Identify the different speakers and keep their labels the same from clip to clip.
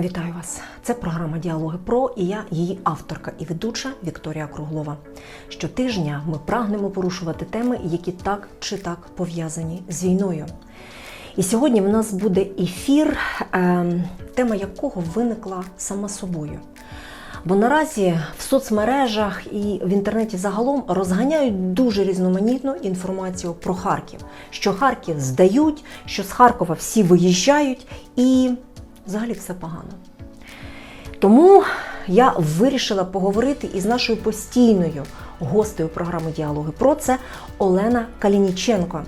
Speaker 1: Вітаю вас! Це програма Діалоги Про і я, її авторка і ведуча Вікторія Круглова. Щотижня ми прагнемо порушувати теми, які так чи так пов'язані з війною. І сьогодні в нас буде ефір, ем, тема якого виникла сама собою. Бо наразі в соцмережах і в інтернеті загалом розганяють дуже різноманітну інформацію про Харків, що Харків здають, що з Харкова всі виїжджають, і взагалі все погано. Тому я вирішила поговорити із нашою постійною гостею програми Діалоги про це Олена Калініченко,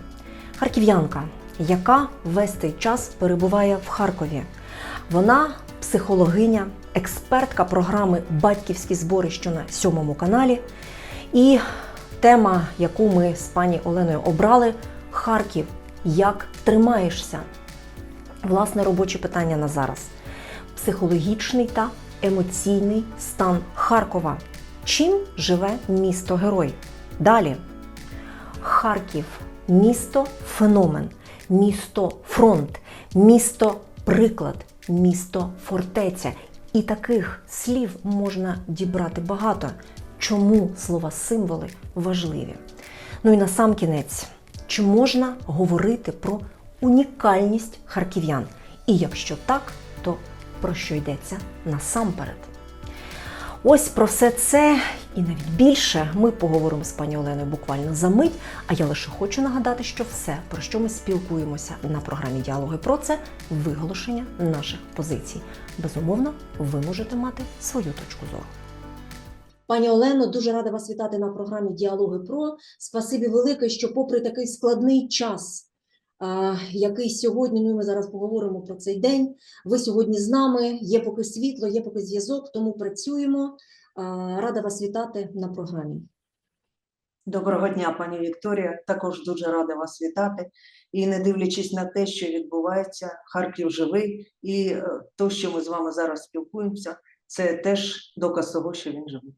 Speaker 1: харків'янка, яка весь цей час перебуває в Харкові. Вона психологиня, експертка програми Батьківські зборища на сьомому каналі. І тема, яку ми з пані Оленою обрали Харків. Як тримаєшся? Власне робоче питання на зараз: психологічний та емоційний стан Харкова. Чим живе місто Герой? Далі. Харків місто феномен, місто фронт, місто приклад, місто фортеця. І таких слів можна дібрати багато. Чому слова символи важливі? Ну і на сам кінець, чи можна говорити про унікальність харків'ян? І якщо так, то про що йдеться насамперед? Ось про все це і навіть більше ми поговоримо з пані Оленою буквально за мить. А я лише хочу нагадати, що все, про що ми спілкуємося на програмі Діалоги про це виголошення наших позицій. Безумовно, ви можете мати свою точку зору. Пані Олено, дуже рада вас вітати на програмі Діалоги Про. Спасибі велике, що, попри такий складний час, який сьогодні, ну і ми зараз поговоримо про цей день. Ви сьогодні з нами. Є поки світло, є поки зв'язок, тому працюємо. Рада вас вітати на програмі.
Speaker 2: Доброго дня, пані Вікторія. Також дуже рада вас вітати. І не дивлячись на те, що відбувається, Харків живий, і е, то, що ми з вами зараз спілкуємося, це теж доказ того, що він живий.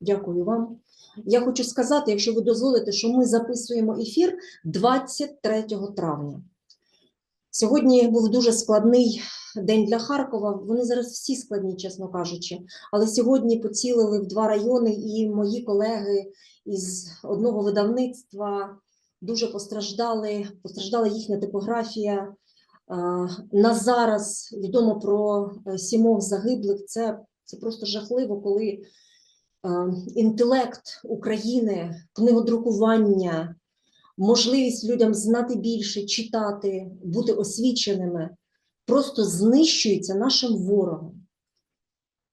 Speaker 1: Дякую вам. Я хочу сказати, якщо ви дозволите, що ми записуємо ефір 23 травня. Сьогодні був дуже складний день для Харкова. Вони зараз всі складні, чесно кажучи. Але сьогодні поцілили в два райони, і мої колеги із одного видавництва дуже постраждали. Постраждала їхня типографія. На зараз відомо про е, сімох загиблих. Це, це просто жахливо, коли інтелект України, книгодрукування, можливість людям знати більше, читати, бути освіченими, просто знищується нашим ворогом.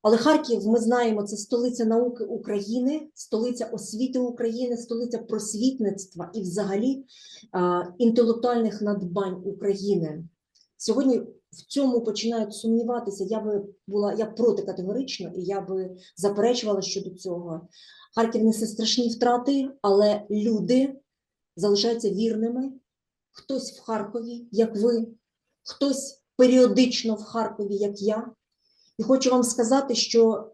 Speaker 1: Але Харків, ми знаємо, це столиця науки України, столиця освіти України, столиця просвітництва і взагалі інтелектуальних надбань України. Сьогодні в цьому починають сумніватися. Я би була я проти категорично, і я би заперечувала щодо цього. Харків несе страшні втрати, але люди залишаються вірними. Хтось в Харкові, як ви, хтось періодично в Харкові, як я. І хочу вам сказати, що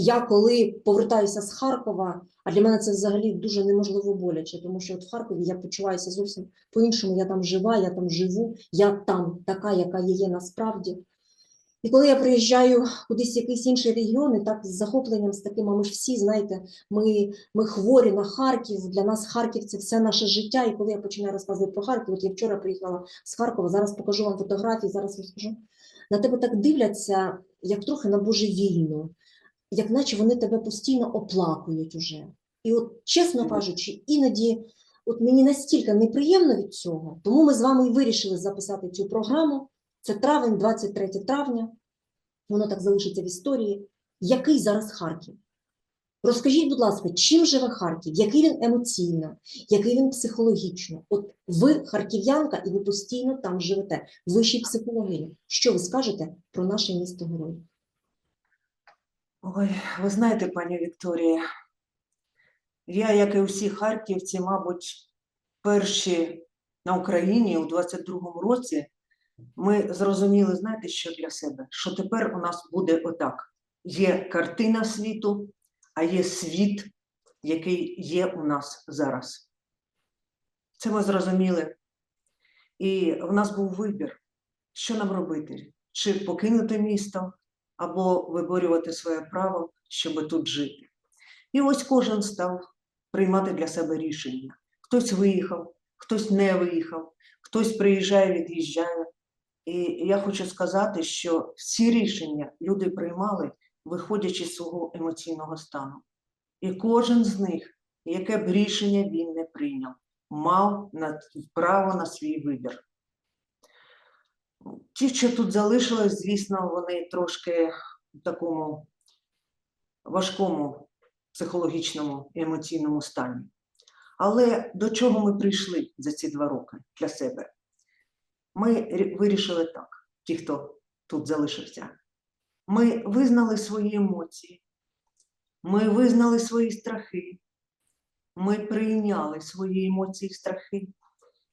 Speaker 1: я, коли повертаюся з Харкова, а для мене це взагалі дуже неможливо боляче, тому що от в Харкові я почуваюся зовсім по-іншому. Я там жива, я там живу, я там така, яка є насправді. І коли я приїжджаю кудись в якийсь інший регіон, і так з захопленням, з таким, а ми ж всі, знаєте, ми, ми хворі на Харків, для нас Харків це все наше життя. І коли я починаю розказувати про Харків, от я вчора приїхала з Харкова, зараз покажу вам фотографії, зараз розкажу. На тебе так дивляться, як трохи на божевільну, як наче вони тебе постійно оплакують уже. І от, чесно кажучи, іноді от мені настільки неприємно від цього, тому ми з вами і вирішили записати цю програму. Це травень, 23 травня, воно так залишиться в історії. Який зараз Харків? Розкажіть, будь ласка, чим живе Харків? Який він емоційно, який він психологічно? От ви харків'янка, і ви постійно там живете. Ви ще й психологиня. Що ви скажете про наше місто герой?
Speaker 2: Ой, ви знаєте, пані Вікторія, я, як і усі харківці, мабуть, перші на Україні у 22-му році, ми зрозуміли, знаєте, що для себе? Що тепер у нас буде отак: є картина світу, а є світ, який є у нас зараз. Це ми зрозуміли. І в нас був вибір, що нам робити, чи покинути місто, або виборювати своє право, щоб тут жити. І ось кожен став приймати для себе рішення. Хтось виїхав, хтось не виїхав, хтось приїжджає, від'їжджає. І я хочу сказати, що всі рішення люди приймали, виходячи з свого емоційного стану. І кожен з них, яке б рішення він не прийняв, мав право на свій вибір. Ті, що тут залишились, звісно, вони трошки в такому важкому психологічному і емоційному стані. Але до чого ми прийшли за ці два роки для себе? Ми вирішили так, ті, хто тут залишився. Ми визнали свої емоції, ми визнали свої страхи, ми прийняли свої емоції і страхи,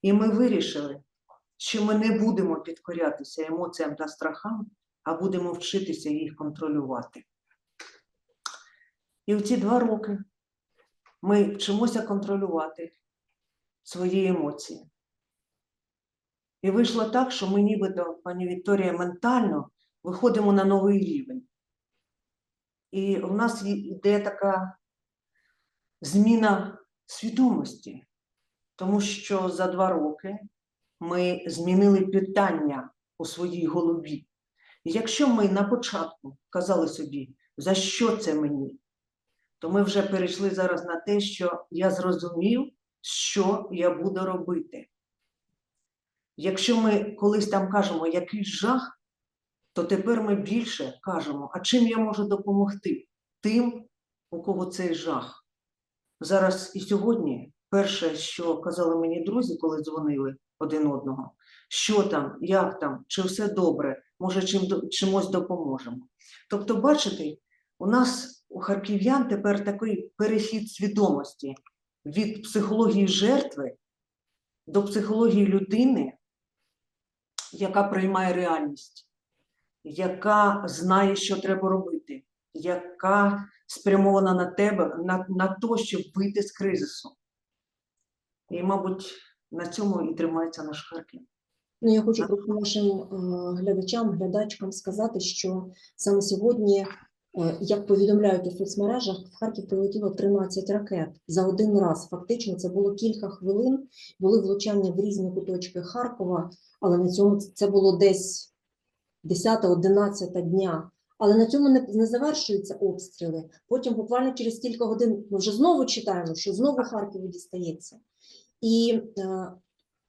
Speaker 2: і ми вирішили, що ми не будемо підкорятися емоціям та страхам, а будемо вчитися їх контролювати. І в ці два роки ми вчимося контролювати свої емоції. І вийшло так, що ми нібито, пані Вікторія, ментально виходимо на новий рівень. І в нас йде така зміна свідомості, тому що за два роки ми змінили питання у своїй голові. Якщо ми на початку казали собі, за що це мені, то ми вже перейшли зараз на те, що я зрозумів, що я буду робити. Якщо ми колись там кажемо який жах, то тепер ми більше кажемо, а чим я можу допомогти тим, у кого цей жах. Зараз і сьогодні перше, що казали мені друзі, коли дзвонили один одного, що там, як там, чи все добре, може чим, чимось допоможемо. Тобто, бачите, у нас у харків'ян тепер такий перехід свідомості від психології жертви до психології людини, яка приймає реальність, яка знає, що треба робити, яка спрямована на тебе, на, на те, щоб вийти з кризису. І, мабуть, на цьому і тримається наш Харків.
Speaker 1: Ну, я хочу просто нашим е, глядачам, глядачкам сказати, що саме сьогодні, е, як повідомляють у соцмережах, в Харків прилетіло 13 ракет за один раз. Фактично, це було кілька хвилин, були влучання в різні куточки Харкова, але на цьому це було десь 10-11 дня. Але на цьому не, не завершуються обстріли. Потім, буквально через кілька годин, ми вже знову читаємо, що знову Харкову дістається. І е,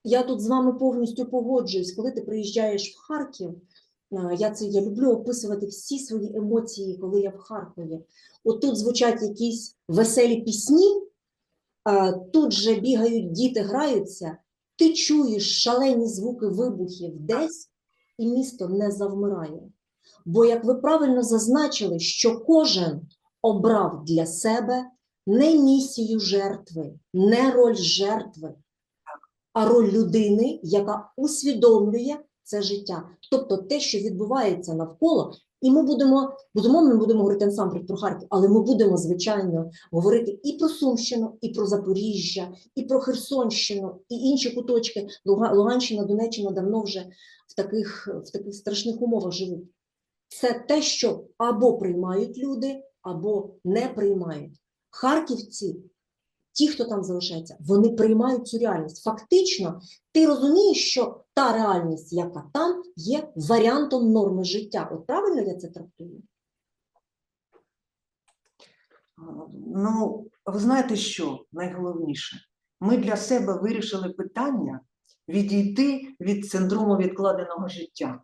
Speaker 1: я тут з вами повністю погоджуюсь. Коли ти приїжджаєш в Харків, е, я це я люблю описувати всі свої емоції, коли я в Харкові. От тут звучать якісь веселі пісні, тут же бігають діти, граються. Ти чуєш шалені звуки вибухів десь, і місто не завмирає. Бо, як ви правильно зазначили, що кожен обрав для себе не місію жертви, не роль жертви, а роль людини, яка усвідомлює це життя. Тобто те, що відбувається навколо, і ми будемо, безумовно, ми будемо говорити насамперед про Харків, але ми будемо, звичайно, говорити і про Сумщину, і про Запоріжжя, і про Херсонщину, і інші куточки. Луга- Луганщина, Донеччина давно вже в таких, в таких страшних умовах живуть. Це те, що або приймають люди, або не приймають. Харківці ті, хто там залишається, вони приймають цю реальність. Фактично, ти розумієш, що та реальність, яка там, є варіантом норми життя. От правильно я це трактую?
Speaker 2: Ну, ви знаєте що найголовніше? Ми для себе вирішили питання відійти від синдрому відкладеного життя.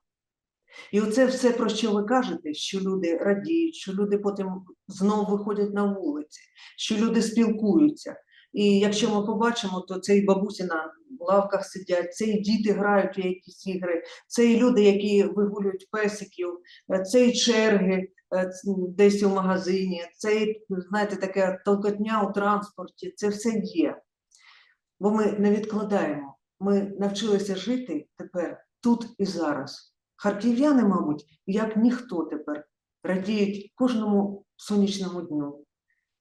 Speaker 2: І оце все, про що ви кажете, що люди радіють, що люди потім знову виходять на вулиці, що люди спілкуються. І якщо ми побачимо, то це і бабусі на лавках сидять, це і діти грають у якісь ігри, це і люди, які вигулюють песиків, це і черги е, десь у магазині, це і, знаєте, таке толкотня у транспорті, це все є. Бо ми не відкладаємо. Ми навчилися жити тепер тут і зараз. Харків'яни, мабуть, як ніхто тепер радіють кожному сонячному дню.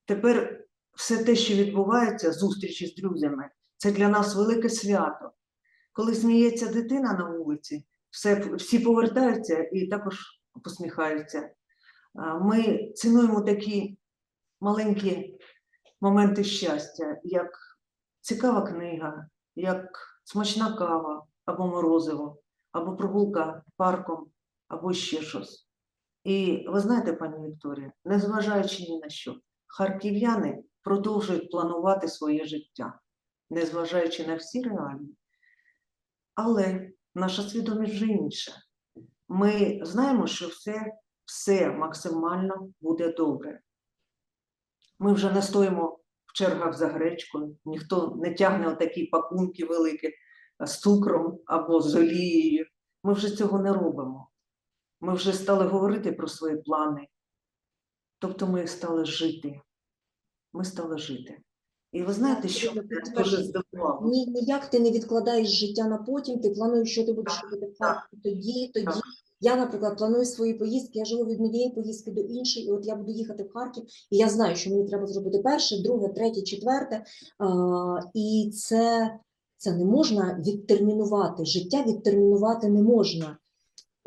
Speaker 2: Тепер все те, що відбувається, зустрічі з друзями, це для нас велике свято. Коли сміється дитина на вулиці, все, всі повертаються і також посміхаються. Ми цінуємо такі маленькі моменти щастя, як цікава книга, як смачна кава або морозиво, або прогулка парком, або ще щось. І ви знаєте, пані Вікторія, незважаючи ні на що, харків'яни продовжують планувати своє життя, незважаючи на всі реалії. Але наша свідомість вже інша. Ми знаємо, що все, все максимально буде добре. Ми вже не стоїмо в чергах за гречкою, ніхто не тягне отакі пакунки великі з цукром або з олією. Ми вже цього не робимо. Ми вже стали говорити про свої плани. Тобто ми стали жити. Ми стали жити. І ви знаєте, що мене
Speaker 1: підтверджую.
Speaker 2: дуже здивувало?
Speaker 1: Ні, ніяк ти не відкладаєш життя на потім, ти плануєш, що ти будеш робити тоді, тоді.
Speaker 2: так.
Speaker 1: Я, наприклад, планую свої поїздки, я живу від однієї поїздки до іншої, і от я буду їхати в Харків, і я знаю, що мені треба зробити перше, друге, третє, четверте. А, і це, це не можна відтермінувати. Життя відтермінувати не можна.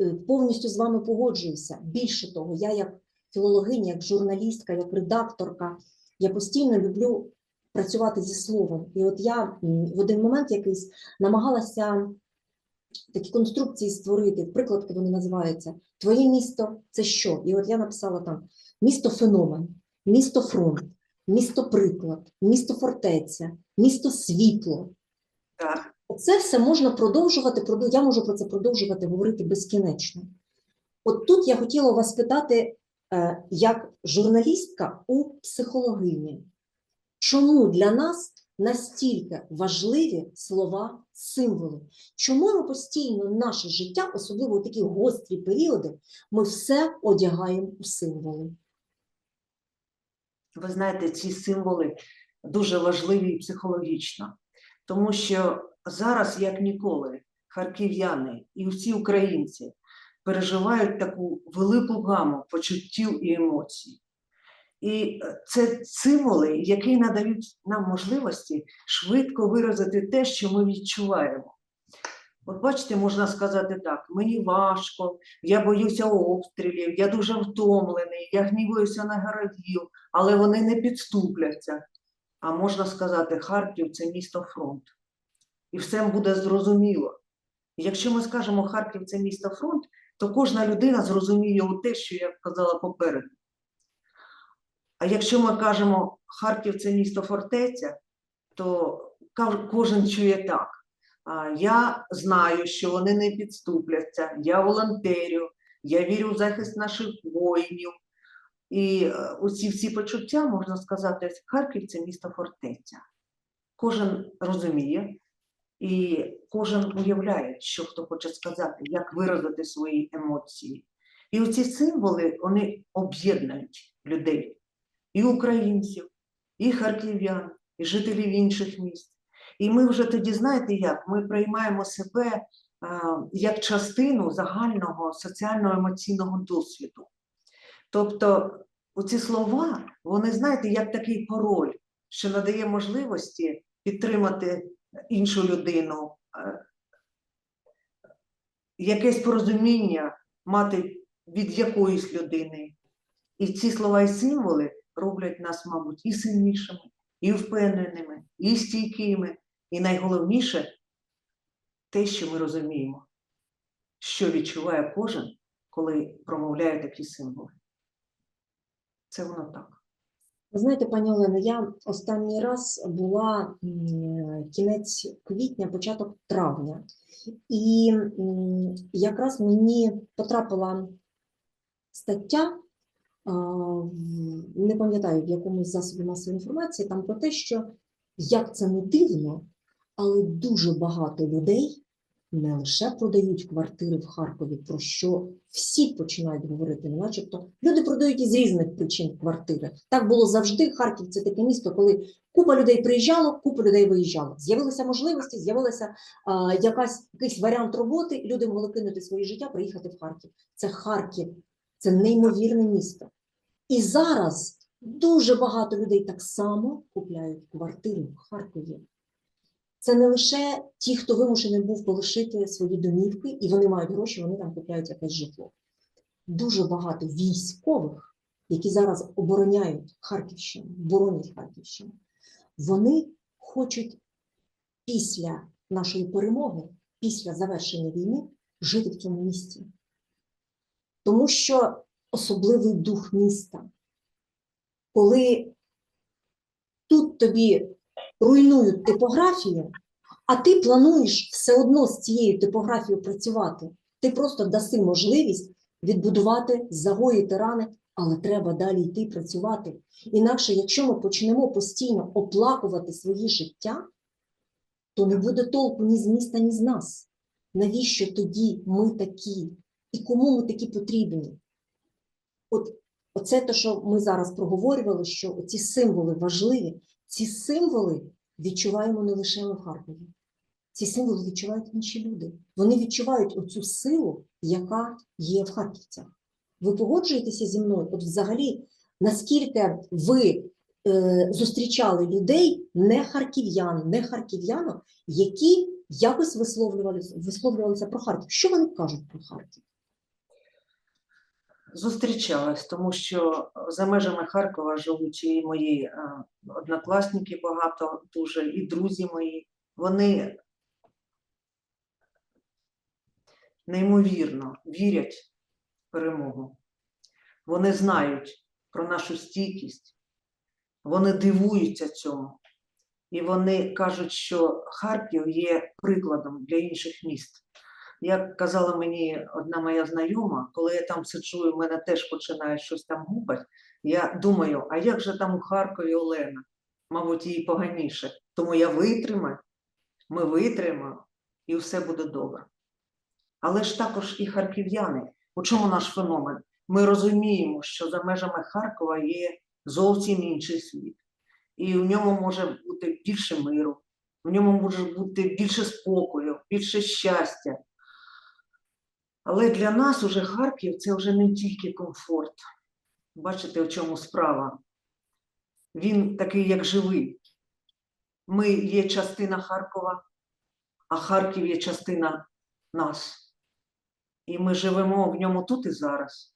Speaker 1: Е, Повністю з вами погоджуюся. Більше того, я як філологиня, як журналістка, як редакторка, я постійно люблю працювати зі словом. І от я в один момент якийсь намагалася такі конструкції створити, прикладки вони називаються. Твоє місто це що? І от я написала там місто феномен, місто фронт, місто приклад, місто фортеця, місто світло.
Speaker 2: Так.
Speaker 1: Це все можна продовжувати, я можу про це продовжувати говорити безкінечно. От тут я хотіла вас питати, е, як журналістка у психологині, чому для нас настільки важливі слова, символи? Чому ми постійно наше життя, особливо у такі гострі періоди, ми все одягаємо у символи?
Speaker 2: Ви знаєте, ці символи дуже важливі психологічно, тому що зараз, як ніколи, харків'яни і всі українці переживають таку велику гаму почуттів і емоцій. І е, це символи, які надають нам можливості швидко виразити те, що ми відчуваємо. От бачите, можна сказати так: мені важко, я боюся обстрілів, я дуже втомлений, я гнівуюся на городів, але вони не підступляться. А можна сказати, Харків це місто фронт. І все буде зрозуміло. І Якщо ми скажемо Харків це місто фронт, то кожна людина зрозуміє те, що я казала попереду. А якщо ми кажемо Харків це місто фортеця, то кожен чує так. Я знаю, що вони не підступляться, я волонтерю, я вірю в захист наших воїнів. І е, оці всі почуття, можна сказати, Харків це місто фортеця. Кожен розуміє і кожен уявляє, що хто хоче сказати, як виразити свої емоції. І оці символи вони об'єднують людей, і українців, і харків'ян, і жителів інших міст. І ми вже тоді, знаєте як, ми приймаємо себе а, як частину загального соціально-емоційного досвіду. Тобто оці слова, вони, знаєте, як такий пароль, що надає можливості підтримати іншу людину, е, якесь порозуміння мати від якоїсь людини. І ці слова і символи роблять нас, мабуть, і сильнішими, і впевненими, і стійкими. І найголовніше те, що ми розуміємо, що відчуває кожен, коли промовляє такі символи. Це воно так.
Speaker 1: Ви знаєте, пані Олено, я останній раз була кінець квітня, початок травня, і якраз мені потрапила стаття, не пам'ятаю, в якомусь засобі масової інформації, там про те, що як це не дивно, але дуже багато людей не лише продають квартири в Харкові, про що всі починають говорити, начебто люди продають із різних причин квартири. Так було завжди. Харків це таке місто, коли купа людей приїжджало, купа людей виїжджало. З'явилися можливості, з'явилася якась якийсь варіант роботи. Люди могли кинути своє життя, приїхати в Харків. Це Харків, це неймовірне місто. І зараз дуже багато людей так само купляють квартири в Харкові. Це не лише ті, хто вимушений був полишити свої домівки, і вони мають гроші, вони там купляють якесь житло. Дуже багато військових, які зараз обороняють Харківщину, боронять Харківщину, вони хочуть після нашої перемоги, після завершення війни, жити в цьому місті. Тому що особливий дух міста, коли тут тобі руйнують типографію, а ти плануєш все одно з цією типографією працювати. Ти просто даси можливість відбудувати, загоїти рани, але треба далі йти працювати. Інакше, якщо ми почнемо постійно оплакувати своє життя, то не буде толку ні з міста, ні з нас. Навіщо тоді ми такі? І кому ми такі потрібні? От оце те, що ми зараз проговорювали, що ці символи важливі. Ці символи відчуваємо не лише в Харкові. Ці символи відчувають інші люди. Вони відчувають оцю силу, яка є в харківцях. Ви погоджуєтеся зі мною? От взагалі, наскільки ви е, зустрічали людей, не харків'ян, не харків'янок, які якось висловлювалися, висловлювалися про Харків. Що вони кажуть про Харків?
Speaker 2: Зустрічалась, тому що за межами Харкова живуть і мої е, однокласники багато дуже, і друзі мої. Вони неймовірно вірять в перемогу. Вони знають про нашу стійкість, вони дивуються цьому. І вони кажуть, що Харків є прикладом для інших міст. Як казала мені одна моя знайома, коли я там сиджу, і в мене теж починає щось там гупати, я думаю, а як же там у Харкові Олена? Мабуть, їй поганіше. Тому я витримаю, ми витримаємо, і все буде добре. Але ж також і харків'яни. У чому наш феномен? Ми розуміємо, що за межами Харкова є зовсім інший світ. І в ньому може бути більше миру, в ньому може бути більше спокою, більше щастя. Але для нас уже Харків це вже не тільки комфорт. Бачите, в чому справа? Він такий, як живий. Ми є частина Харкова, а Харків є частина нас. І ми живемо в ньому тут і зараз.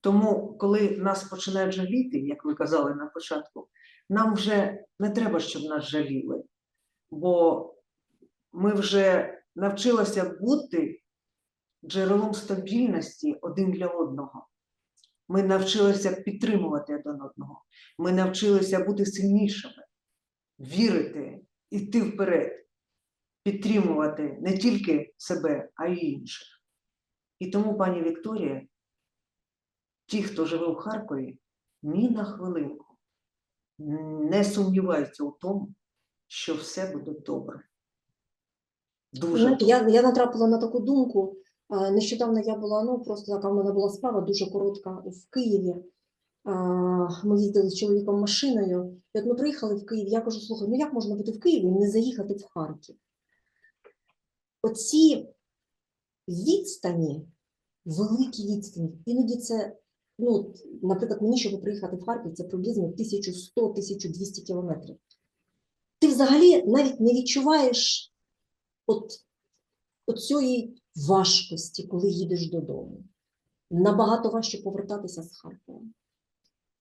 Speaker 2: Тому, коли нас починають жаліти, як ви казали на початку, нам вже не треба, щоб нас жаліли, бо ми вже навчилися бути джерелом стабільності один для одного. Ми навчилися підтримувати один одного. Ми навчилися бути сильнішими, вірити, йти вперед, підтримувати не тільки себе, а й інших. І тому, пані Вікторія, ті, хто живе в Харкові, ні на хвилинку не сумніваються у тому, що все буде добре. Дуже
Speaker 1: я, я натрапила на таку думку. Нещодавно я була, ну просто така в мене була справа дуже коротка в Києві. Ми їздили з чоловіком машиною. І от ми приїхали в Київ. Я кажу, слухай, ну як можна бути в Києві і не заїхати в Харків? Оці відстані, великі відстані, іноді це, ну, наприклад, мені, щоб приїхати в Харків, це приблизно 1100-1200 кілометрів. Ти взагалі навіть не відчуваєш от, от цієї важкості, коли їдеш додому. Набагато важче повертатися з Харкова.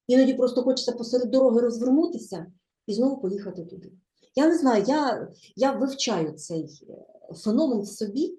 Speaker 1: Іноді просто хочеться посеред дороги розвернутися і знову поїхати туди. Я не знаю, я, я вивчаю цей е, феномен в собі.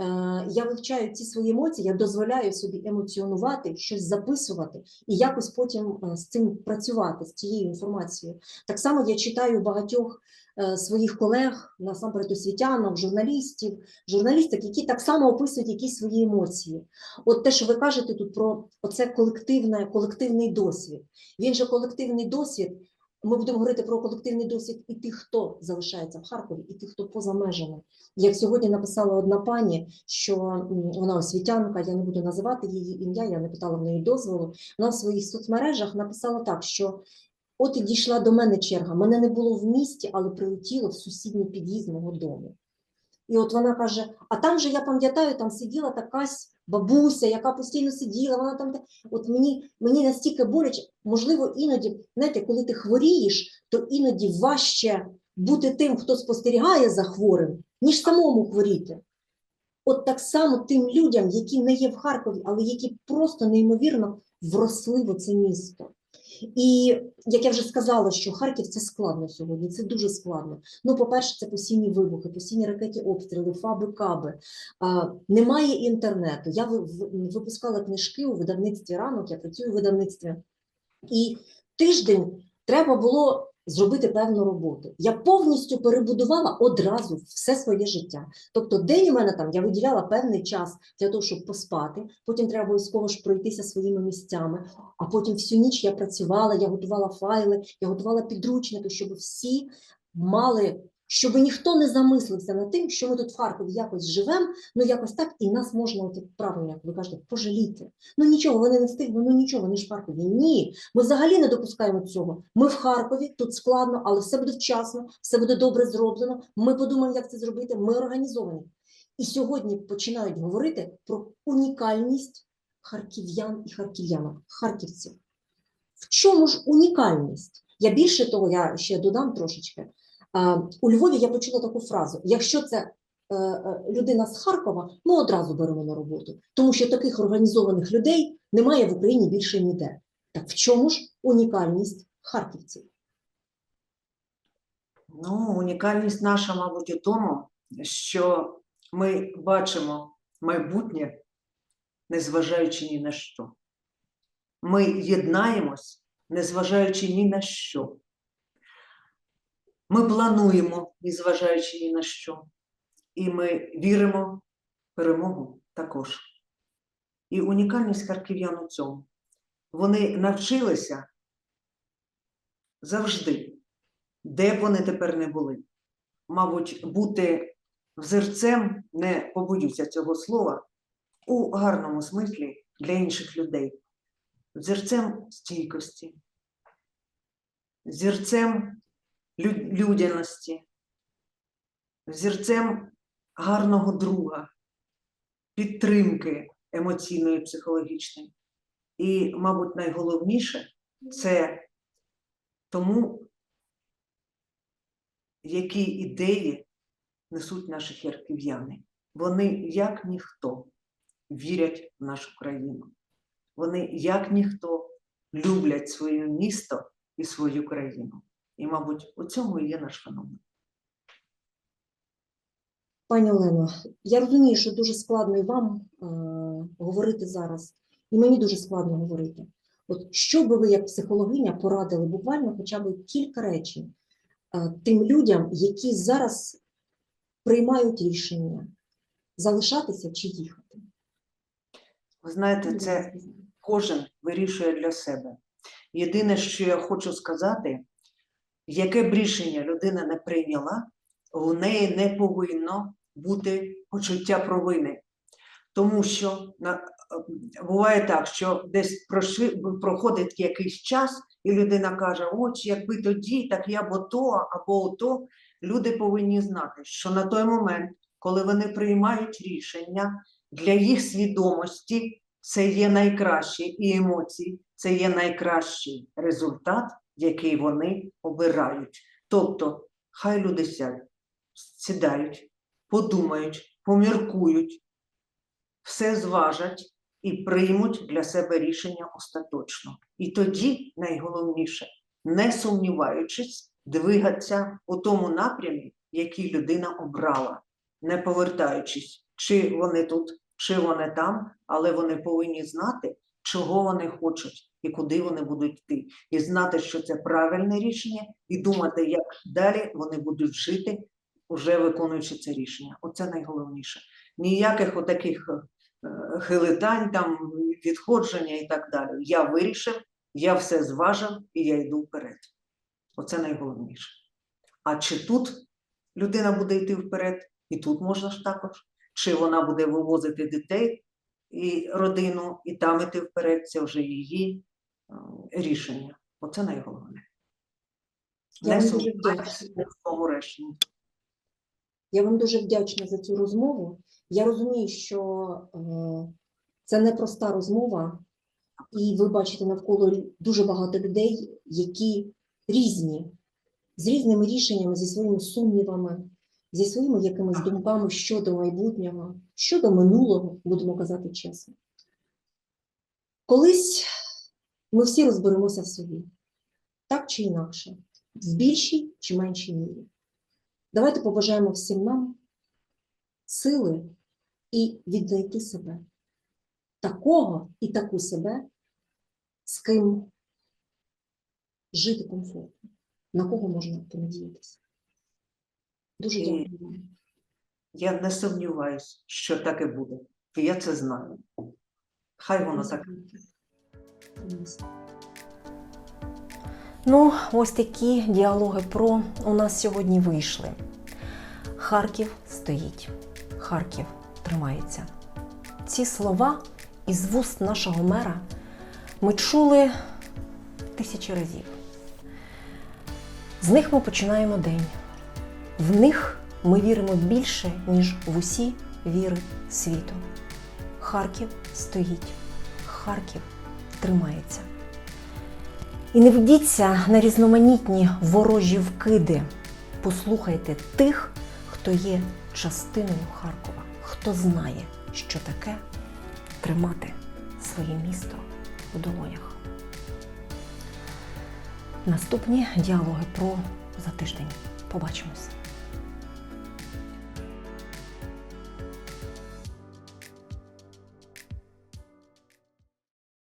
Speaker 1: Е, Я вивчаю ці свої емоції, я дозволяю собі емоціонувати, щось записувати і якось потім е, з цим працювати, з цією інформацією. Так само я читаю багатьох е, своїх колег, насамперед освітянок, журналістів, журналісток, які так само описують якісь свої емоції. От те, що ви кажете тут про оце колективне, колективний досвід. Він же колективний досвід. Ми будемо говорити про колективний досвід і тих, хто залишається в Харкові, і тих, хто поза межами. Як сьогодні написала одна пані, що вона освітянка, я не буду називати її ім'я, я не питала в неї дозволу. Вона в своїх соцмережах написала так, що от і дійшла до мене черга. Мене не було в місті, але прилетіло в сусідній під'їзд мого дому. І от вона каже: а там же я пам'ятаю, там сиділа такась бабуся, яка постійно сиділа, вона там. От мені, мені настільки боляче, можливо, іноді, знаєте, коли ти хворієш, то іноді важче бути тим, хто спостерігає за хворим, ніж самому хворіти. От так само тим людям, які не є в Харкові, але які просто неймовірно вросли в це місто. І як я вже сказала, що Харків це складно сьогодні, це дуже складно. Ну, по-перше, це постійні вибухи, постійні ракетні обстріли, фаби, каби. А, немає інтернету. Я випускала книжки у видавництві ранок, я працюю у видавництві. І тиждень треба було зробити певну роботу. Я повністю перебудувала одразу все своє життя. Тобто, день у мене там я виділяла певний час для того, щоб поспати. Потім треба обов'язково ж пройтися своїми місцями. А потім всю ніч я працювала, я готувала файли, я готувала підручники, щоб всі мали. Щоб ніхто не замислився над тим, що ми тут в Харкові якось живемо, ну якось так, і нас можна, от, правильно, як ви кажете, пожаліти. Ну нічого, вони не встигли, ну нічого, вони ж в Харкові. Ні, ми взагалі не допускаємо цього. Ми в Харкові, тут складно, але все буде вчасно, все буде добре зроблено. Ми подумаємо, як це зробити. Ми організовані. І сьогодні починають говорити про унікальність харків'ян і харків'янок, харківців. В чому ж унікальність? Я більше того, я ще додам трошечки. У Львові я почула таку фразу: якщо це е, е, людина з Харкова, ми одразу беремо на роботу, тому що таких організованих людей немає в Україні більше ніде. Так в чому ж унікальність харківців?
Speaker 2: Ну, унікальність наша, мабуть, у тому, що ми бачимо майбутнє, незважаючи ні на що. Ми єднаємось, незважаючи ні на що. Ми плануємо, незважаючи ні на що. І ми віримо в перемогу також. І унікальність харків'ян у цьому. Вони навчилися завжди де б вони тепер не були. Мабуть, бути взірцем, не побоюся цього слова, у гарному смислі для інших людей. Взірцем стійкості, взірцем лю- людяності, взірцем гарного друга, підтримки емоційної, психологічної. І, мабуть, найголовніше це тому, які ідеї несуть наші харків'яни. Вони, як ніхто, вірять в нашу країну. Вони, як ніхто, люблять своє місто і свою країну. І, мабуть, у цьому і є наш феномен.
Speaker 1: Пані Олено, я розумію, що дуже складно і вам е, говорити зараз, і мені дуже складно говорити. От що би ви, як психологиня, порадили буквально хоча б кілька речень е, тим людям, які зараз приймають рішення залишатися чи їхати?
Speaker 2: Ви знаєте, це кожен вирішує для себе. Єдине, що я хочу сказати, яке б рішення людина не прийняла, у неї не повинно бути почуття провини. Тому що е, буває так, що десь проходить якийсь час, і людина каже: От, якби тоді, так я б ото або ото. Люди повинні знати, що на той момент, коли вони приймають рішення, для їх свідомості це є найкраще і емоції, це є найкращий результат, який вони обирають. Тобто, хай люди сядуть, сідають, подумають, поміркують, все зважать і приймуть для себе рішення остаточно. І тоді найголовніше, не сумніваючись, двигатися у тому напрямі, який людина обрала, не повертаючись, чи вони тут, чи вони там, але вони повинні знати, чого вони хочуть і куди вони будуть йти, і знати, що це правильне рішення, і думати, як далі вони будуть жити, уже виконуючи це рішення. Оце найголовніше. Ніяких отаких е, хилитань, там, відходження і так далі. Я вирішив, я все зважив і я йду вперед. Оце найголовніше. А чи тут людина буде йти вперед, і тут можна ж також, чи вона буде вивозити дітей і родину, і там іти вперед, це вже її е, рішення. Оце найголовніше.
Speaker 1: Я вам дуже вдячна. Я вам дуже вдячна за цю розмову. Я розумію, що е, це непроста розмова, і ви бачите навколо дуже багато людей, які різні.
Speaker 3: з різними рішеннями, зі своїми сумнівами, зі своїми якимись думками щодо майбутнього, щодо минулого, будемо казати чесно. Колись ми всі розберемося в собі, так чи інакше, в більшій чи меншій мірі. Давайте побажаємо всім нам сили і віднайти себе, такого і таку себе, з ким жити комфортно, на кого можна понадіятися. Дуже
Speaker 2: І-
Speaker 3: дякую.
Speaker 2: Я не сумніваюсь, що так і буде. І я це знаю. Хай воно так.
Speaker 1: Ну, ось такі діалоги про у нас сьогодні вийшли. Харків стоїть, Харків тримається. Ці слова із вуст нашого мера ми чули тисячі разів. З них ми починаємо день. В них ми віримо більше, ніж в усі віри світу. Харків стоїть, Харків тримається. І не ведіться на різноманітні ворожі вкиди. Послухайте тих, хто є частиною Харкова, хто знає, що таке тримати своє місто у долонях. Наступні діалоги про за тиждень. Побачимось.